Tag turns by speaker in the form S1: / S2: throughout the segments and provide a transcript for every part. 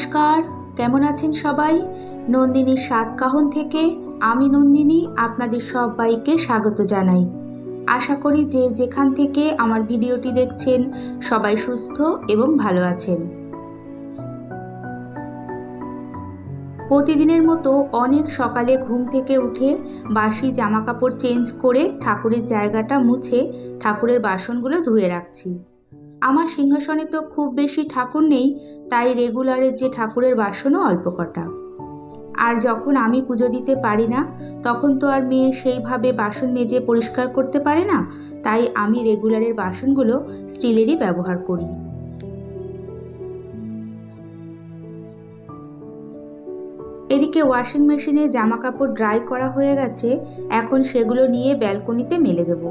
S1: নমস্কার, কেমন আছেন সবাই? নন্দিনীর সাতকাহন থেকে আমি নন্দিনী আপনাদের সবাইকে স্বাগত জানাই। আশা করি যে যেখান থেকে আমার ভিডিওটি দেখছেন, সবাই সুস্থ এবং ভালো আছেন। প্রতিদিনের মতো অনেক সকালে ঘুম থেকে উঠে বাসি জামা কাপড় চেঞ্জ করে ঠাকুরের জায়গাটা মুছে ঠাকুরের বাসনগুলো ধুয়ে রাখছি। আমার সিংহাসনে তো খুব বেশি ঠাকুর নেই, তাই রেগুলারের যে ঠাকুরের বাসনও অল্প কটা। আর যখন আমি পুজো দিতে পারি না, তখন তো আর মেয়ে সেইভাবে বাসন মেজে পরিষ্কার করতে পারে না, তাই আমি রেগুলারের বাসনগুলো স্টিলেরই ব্যবহার করি। এদিকে ওয়াশিং মেশিনে জামা কাপড় ড্রাই করা হয়ে গেছে, এখন সেগুলো নিয়ে ব্যালকনিতে মেলে দেবো।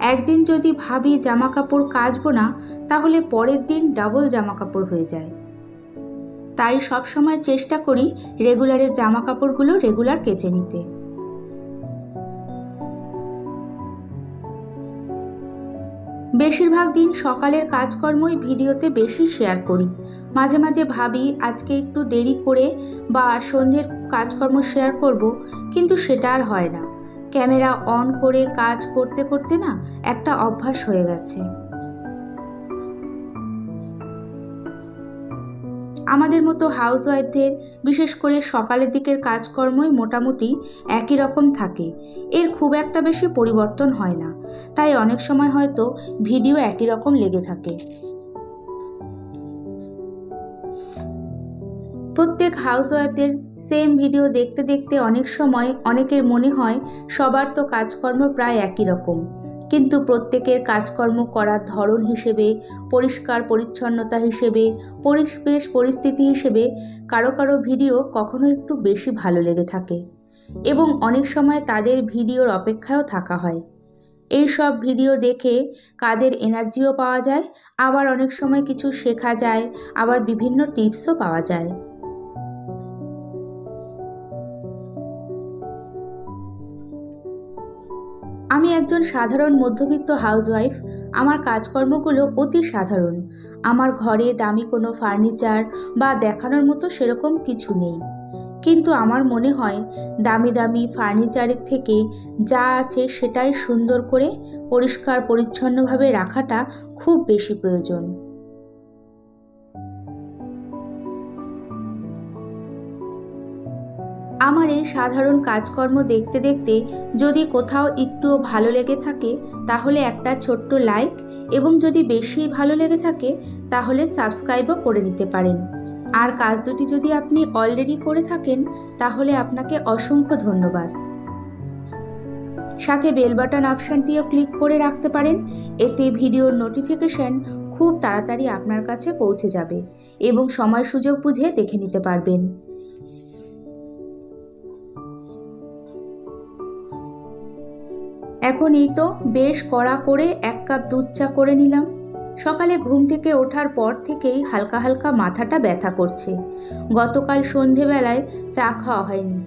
S1: একদিন যদি ভাবি জামা কাপড় কাচবো না, তাহলে পরের দিন ডাবল জামা কাপড় হয়ে যায়। তাই সব সময় চেষ্টা করি রেগুলারের জামা কাপড়গুলো রেগুলার কেচে নিতে। বেশিরভাগ দিন সকালের কাজকর্মই ভিডিওতে বেশি শেয়ার করি। মাঝে মাঝে ভাবি আজকে একটু দেরি করে বা সন্ধ্যের কাজকর্ম শেয়ার করব, কিন্তু সেটা আর হয় না। ক্যামেরা অন করে কাজ করতে করতে না একটা অভ্যাস হয়ে গেছে। আমাদের মতো হাউসওয়াইফদের, বিশেষ করে সকালের দিকের কাজকর্মই মোটামুটি একই রকম থাকে। এর খুব একটা বেশি পরিবর্তন হয় না। তাই অনেক সময় হয়তো ভিডিও একই রকম লেগে থাকে। প্রত্যেক হাউসওয়াইফদের সেম ভিডিও দেখতে দেখতে অনেক সময় অনেকের মনে হয় সবার তো কাজকর্ম প্রায় একই রকম। কিন্তু প্রত্যেকের কাজকর্ম করার ধরন হিসেবে, পরিষ্কার পরিচ্ছন্নতা হিসেবে, পরিবেশ পরিস্থিতি হিসেবে কারও কারও ভিডিও কখনো একটু বেশি ভালো লেগে থাকে এবং অনেক সময় তাদের ভিডিওর অপেক্ষায়ও থাকা হয়। এই সব ভিডিও দেখে কাজের এনার্জিও পাওয়া যায়, আবার অনেক সময় কিছু শেখা যায়, আবার বিভিন্ন টিপসও পাওয়া যায়। আমি একজন সাধারণ মধ্যবিত্ত হাউসওয়াইফ। আমার কাজকর্মগুলো অতি সাধারণ। আমার ঘরে দামি কোনো ফার্নিচার বা দেখানোর মতো সেরকম কিছু নেই। কিন্তু আমার মনে হয়, দামি দামি ফার্নিচারের থেকে যা আছে সেটাই সুন্দর করে পরিষ্কার পরিচ্ছন্নভাবে রাখাটা খুব বেশি প্রয়োজন। আমার এই সাধারণ কাজকর্ম দেখতে দেখতে যদি কোথাও একটুও ভালো লেগে থাকে, তাহলে একটা ছোট্ট লাইক এবং যদি বেশি ভালো লেগে থাকে, তাহলে সাবস্ক্রাইবও করে নিতে পারেন। আর কাজ দুটি যদি আপনি অলরেডি করে থাকেন, তাহলে আপনাকে অসংখ্য ধন্যবাদ। সাথে বেল বাটন অপশানটিও ক্লিক করে রাখতে পারেন, এতে ভিডিওর নোটিফিকেশন খুব তাড়াতাড়ি আপনার কাছে পৌঁছে যাবে এবং সময় সুযোগ বুঝে দেখে নিতে পারবেন। এখন এই তো বেশ কড়া করে এক কাপ দুধ চা করে নিলাম। সকালে ঘুম থেকে ওঠার পর থেকেই হালকা হালকা মাথাটা ব্যথা করছে। গতকাল সন্ধেবেলায় চা খাওয়া হয়নি।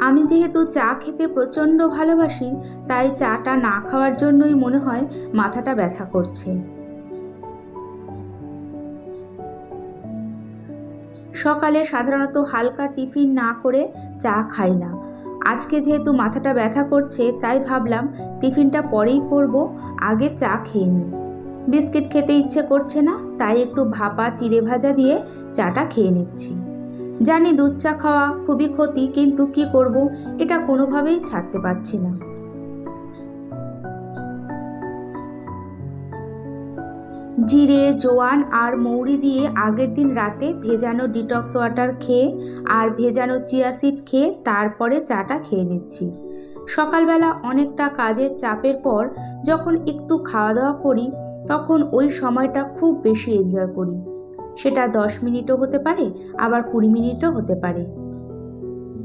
S1: আমি যেহেতু চা খেতে প্রচণ্ড ভালোবাসি, তাই চাটা না খাওয়ার জন্যই মনে হয় মাথাটা ব্যথা করছে। সকালে সাধারণত হালকা টিফিন না করে চা খাই না। আজকে যেহেতু মাথাটা ব্যথা করছে, তাই ভাবলাম টিফিনটা পরেই করব, আগে চা খেয়ে নিই। বিস্কিট খেতে ইচ্ছে করছে না, তাই একটু ভাপা চিড়ে ভাজা দিয়ে চাটা খেয়ে নিচ্ছি। জানি দুধ চা খাওয়া খুবই ক্ষতি, কিন্তু কি করব, এটা কোনোভাবেই ছাড়তে পারছি না। জিরে, জোয়ান আর মৌরি দিয়ে আগের দিন রাতে ভেজানো ডিটক্স ওয়াটার খেয়ে আর ভেজানো চিয়া সিড খেয়ে তারপরে চাটা খেয়ে নিচ্ছি। সকালবেলা অনেকটা কাজের চাপের পর যখন একটু খাওয়া দাওয়া করি, তখন ওই সময়টা খুব বেশি এনজয় করি। সেটা দশ মিনিটও হতে পারে, আবার কুড়ি মিনিটও হতে পারে।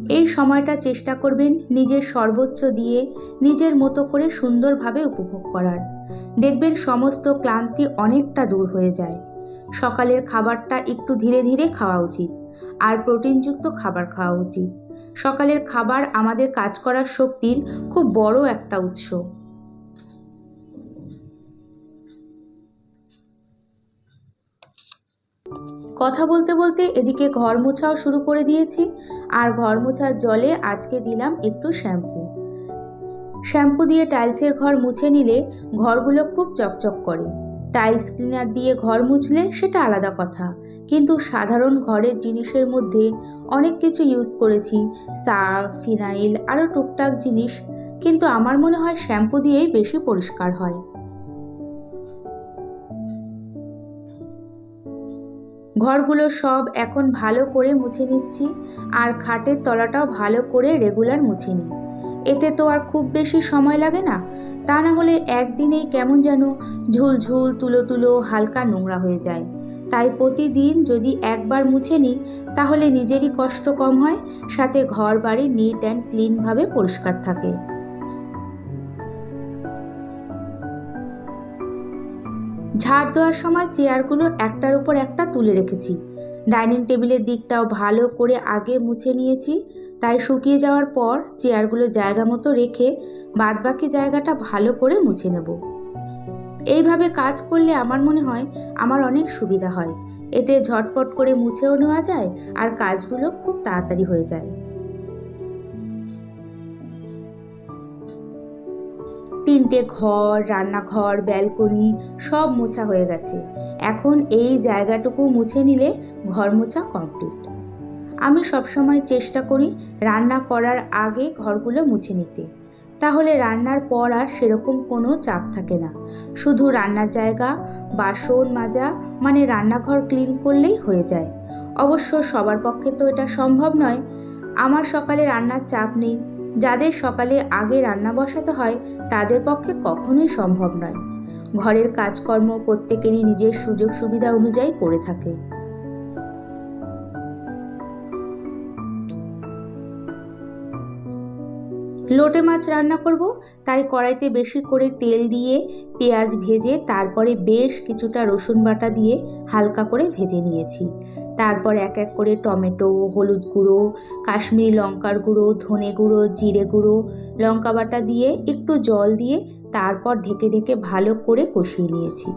S1: এই সময়টা চেষ্টা করবেন নিজের সর্বোচ্চ দিয়ে নিজের মতো করে সুন্দরভাবে উপভোগ করার। দেখবেন সমস্ত ক্লান্তি অনেকটা দূর হয়ে যায়। সকালের খাবারটা একটু ধীরে ধীরে খাওয়া উচিত, আর প্রোটিনযুক্ত খাবার খাওয়া উচিত। সকালের খাবার আমাদের কাজ করার শক্তির খুব বড় একটা উৎস। কথা বলতে বলতে এদিকে ঘর মোছাও শুরু করে দিয়েছি, আর ঘর মোছার জলে আজকে দিলাম একটু শ্যাম্পু। শ্যাম্পু দিয়ে টাইলসের ঘর মুছে নিলে ঘরগুলো খুব চকচক করে। টাইলস ক্লিনার দিয়ে ঘর মুছলে সেটা আলাদা কথা। কিন্তু সাধারণ ঘরের জিনিসের মধ্যে অনেক কিছু ইউজ করেছি। সার্ফ, ফিনাইল আরও টুকটাক জিনিস। কিন্তু আমার মনে হয় শ্যাম্পু দিয়েই বেশি পরিষ্কার হয়। ঘরগুলো সব এখন ভালো করে মুছে নিচ্ছি। আর খাটের তলাটাও ভালো করে রেগুলার মুছে নিই। এতে তো আর খুব বেশি সময় লাগে না। তা না হলে একদিনেই কেমন যেন ঝুলঝুল তুলো তুলো, হালকা নোংরা হয়ে যায়। তাই প্রতিদিন যদি একবার মুছে নিই, তাহলে নিজেরই কষ্ট কম হয়, সাথে ঘর বাড়ি নিট অ্যান্ড ক্লিনভাবে পরিষ্কার থাকে। ঝাড় দেওয়ার সময় চেয়ারগুলো একটার উপর একটা তুলে রেখেছি। ডাইনিং টেবিলের দিকটাও ভালো করে আগে মুছে নিয়েছি, তাই শুকিয়ে যাওয়ার পর চেয়ারগুলো জায়গা মতো রেখে বাদবাকি জায়গাটা ভালো করে মুছে নেব। এইভাবে কাজ করলে আমার মনে হয় আমার অনেক সুবিধা হয়। এতে ঝটপট করে মুছেও নেওয়া যায় আর কাজগুলো খুব তাড়াতাড়ি হয়ে যায়। তিনটে ঘর, রান্নাঘর, ব্যালকনি সব মোছা হয়ে গেছে। এখন এই জায়গাটুকু মুছে নিলে ঘর মোছা কমপ্লিট। আমি সবসময় চেষ্টা করি রান্না করার আগে ঘরগুলো মুছে নিতে। তাহলে রান্নার পর আর সেরকম কোনো চাপ থাকে না। শুধু রান্নার জায়গা, বাসন মাজা মানে রান্নাঘর ক্লিন করলেই হয়ে যায়। অবশ্য সবার পক্ষে তো এটা সম্ভব নয়। আমার সকালে রান্নার চাপ নেই। যাদের সকালে আগে রান্না বসাতে হয়, তাদের পক্ষে কখনোই সম্ভব নয়। ঘরের কাজকর্ম প্রত্যেকেরই নিজের সুযোগ সুবিধা অনুযায়ী করে থাকে। লোটে মাছ রান্না করব। তাই কড়াইতে বেশি করে তেল দিয়ে পেঁয়াজ ভেজে তারপরে বেশ কিছুটা রসুন বাটা দিয়ে হালকা করে ভেজে নিয়েছি। তারপর এক এক করে টমেটো, হলুদ গুঁড়ো, কাশ্মীরি লঙ্কার গুঁড়ো, ধনে গুঁড়ো, জিরে গুঁড়ো, লঙ্কা বাটা দিয়ে একটু জল দিয়ে তারপর ঢেকে ঢেকে ভালো করে কষিয়ে নিয়েছি।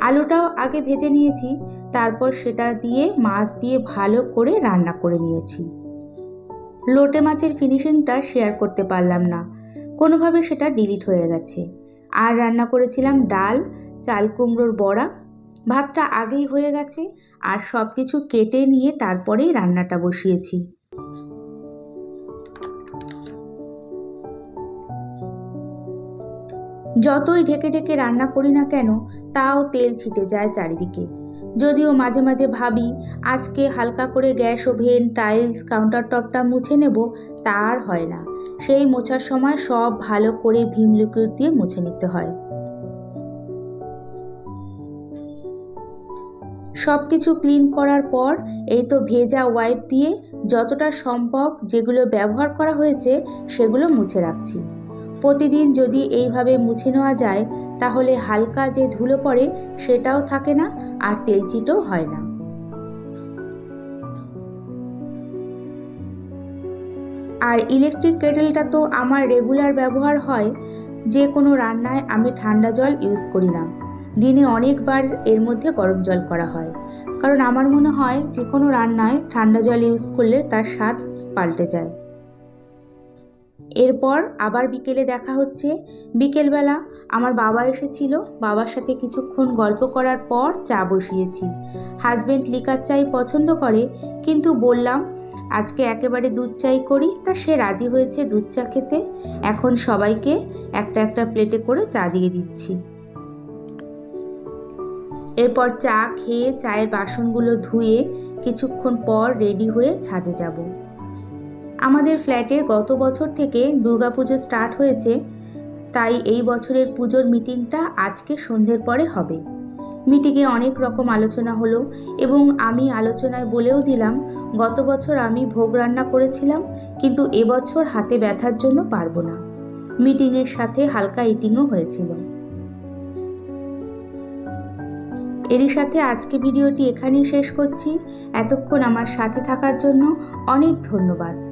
S1: আলুটাও আগে ভেজে নিয়েছি। তারপর সেটা দিয়ে মাছ দিয়ে ভালো করে রান্না করে নিয়েছি। লোটে মাছের ফিনিশিংটা শেয়ার করতে পারলাম না। কোনোভাবে সেটা ডিলিট হয়ে গেছে। আর রান্না করেছিলাম ডাল, চাল কুমড়োর বড়া। ভাতটা আগেই হয়ে গেছে আর সব কিছু কেটে নিয়ে তারপরেই রান্নাটা বসিয়েছি। যতই ঢেকে ঢেকে রান্না করি না কেন, তাও তেল ছিটে যায় চারিদিকে। যদিও মাঝে মাঝে ভাবি, আজকে হালকা করে গ্যাস ওভেন, টাইলস কাউন্টার টপটা মুছে নেব, তা আর হয় না। সেই মোছার সময় সব ভালো করে ভীম লিকুইড দিয়ে মুছে নিতে হয়। সব কিছু ক্লিন করার পর, এই তো ভেজা ওয়াইপ দিয়ে যতটা সম্ভব যেগুলো ব্যবহার করা হয়েছে, সেগুলো মুছে রাখছি। প্রতিদিন যদি এইভাবে মুছে নেওয়া যায় তাহলে হালকা যে ধুলো পড়ে সেটাও থাকে না, আর তেলচিটও হয় না। আর ইলেকট্রিক কেটেলটা তো আমার রেগুলার ব্যবহার হয়, যে কোনো রান্নায় আমি ঠান্ডা জল ইউজ করি না। দিনে অনেকবার এর মধ্যে গরম জল করা হয়। কারণ আমার মনে হয় যে কোনো রান্নায় ঠান্ডা জল ইউজ করলে তার স্বাদ পাল্টে যায়। এরপর আবার বিকেলে দেখা হচ্ছে। বিকেলবেলা আমার বাবা এসেছিল। বাবার সাথে কিছুক্ষণ গল্প করার পর চা বসিয়েছি। হাজব্যান্ড লিকার চাই পছন্দ করে, কিন্তু বললাম, আজকে একেবারে দুধ চাই করি। তা সে রাজি হয়েছে দুধ চা খেতে। এখন সবাইকে একটা একটা প্লেটে করে চা দিয়ে দিচ্ছি। এরপর চা খেয়ে চায়ের বাসনগুলো ধুয়ে কিছুক্ষণ পর রেডি হয়ে ছাদে যাব। আমাদের ফ্ল্যাটে গত বছর থেকে দুর্গাপুজো স্টার্ট হয়েছে, তাই এই বছরের পুজোর মিটিংটা আজকে সন্ধ্যের পরে হবে। মিটিংয়ে অনেক রকম আলোচনা হলো এবং আমি আলোচনায় বলেও দিলাম, গত বছর আমি ভোগ রান্না করেছিলাম, কিন্তু এবছর হাতে ব্যথার জন্য পারব না। মিটিংয়ের সাথে হালকা ইটিংও হয়েছিল। এরই সাথে আজকে ভিডিওটি এখানেই শেষ করছি। এতক্ষণ আমার সাথে থাকার জন্য অনেক ধন্যবাদ।